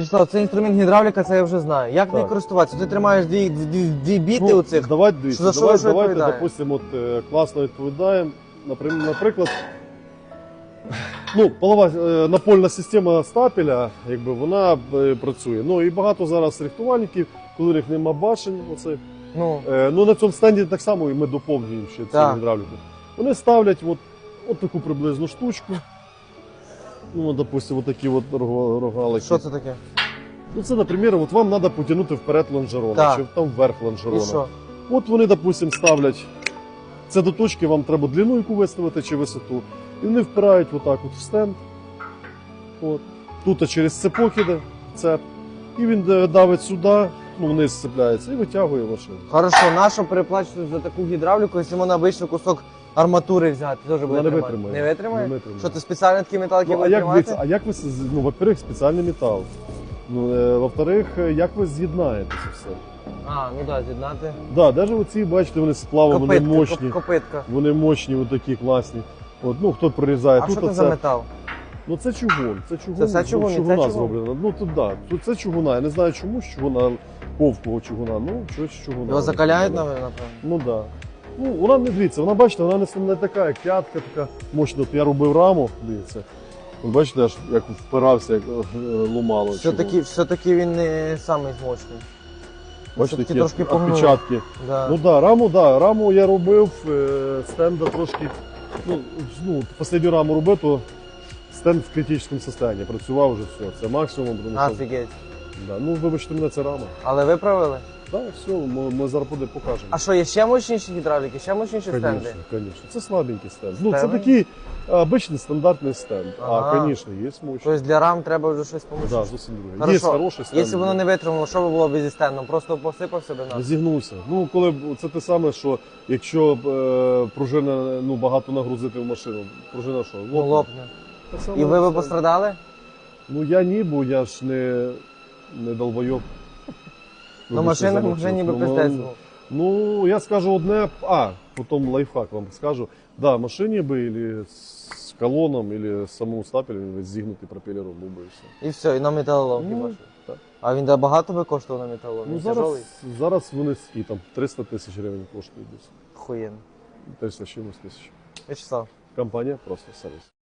Вячеслав, це інструмент гідравліка, це я вже знаю. Як Так. користуватися? Ти тримаєш дві, дві, дві біти Ну, оцих. Давайте дивіться, За що давайте, ви давайте відповідаєте? допустимо, от, е, класно відповідаємо. Наприм- Наприклад, ну, полова е, напольна система стапеля, якби вона е, працює. Ну і багато зараз рихтувальників, коли них нема башень, оце, Ну, е, ну на цьому стенді так само і ми доповнюємо ще цю Так. гідравліку. Вони ставлять от, от таку приблизну штучку. Ну, допустимо, от такі от рогалики. що це таке? Ну, це, наприклад, от вам треба потягнути вперед лонжерона, Так. чи там вверх І лонжерона. що? От вони, допустим, ставлять це до точки, вам треба длину яку виставити чи висоту. І вони впирають отак от в стенд. От. Тут через цепок іде цеп. І він е, давить сюди, ну вниз сцепляється і витягує машину. Хорошо, нащо переплачувати за таку гідравліку, якщо можна обичний кусок арматури взяти? Теж буде Вона не тримати? витримає. Не витримає? Не витримає. Що ти спеціально такий метал, який Ну, а буде як ви, тримати? а як ви, ну, во-первых, спеціальний метал. Ну, е, во-вторых, е, як ви з'єднаєте це все? А, ну так, з'єднати. Да, навіть оці, бачите, вони сплави, вони Копитка, мощні. коп- копитка. Вони мощні, от такі класні. От, ну, хто прорізає А тут, що це оце- за метал? Ну це чугун, це чугун. Це все чугун, і це чугуна чугун? зроблено. Ну тут да, тут це чугуна. Я не знаю чому з чугуна, ковкого чугуна. Ну, щось чугуна. Його закаляють, напевно? Ну да. Ну, вона не дивіться, вона бачите, вона не, не така, як п'ятка, така мощна. Я робив раму, дивіться. Ви бачите, аж як впирався, як е, ломало. Все-таки, все-таки він не самий змочний. Бачите, все-таки трошки відпечатки. Да. Ну да, раму, да, раму я робив, е, стенда трошки. Ну, ну, останню раму робив, то стенд в критичному стані. Працював вже все. Це максимум. Офігеть. Да. Ну, вибачте мене, це рама. Але виправили? Так, все, ми, ми зараз буде покажемо. А що, є ще мощніші гідравліки, ще мощніші стенди? Конечно, конечно. Це слабенький стенд. Ну, це такий обичний стандартний стенд. Ага. А, звісно, є мощний. Тобто для рам треба вже щось помочити. Да, зовсім друге. Хорошо. Є хороший стенд. Якщо воно не витримало, що б було б зі стендом? Просто посипався би нас. Зігнувся. Ну, коли б це те саме, що якщо б е, пружина ну, багато нагрузити в машину, пружина що? Ну, лопне. Так само І ви б стенд. пострадали? Ну я ні, бо я ж не, не долбойоб. На машинах вже ніби Ну, пиздець. ну, був. Ну, я скажу одне, а, потом лайфхак вам скажу. Да, машине бы или с колоном, или с самим стапелем зігнутий пропелером був би і все. І все, і на металолом Ну, так. А він да, багато би коштував на металолом? Ну, зараз, зараз вони скільки там 300 тисяч гривень коштують десь. Хуєн. 300 з чимось тисяч. Вячеслав. Компанія просто сервіс.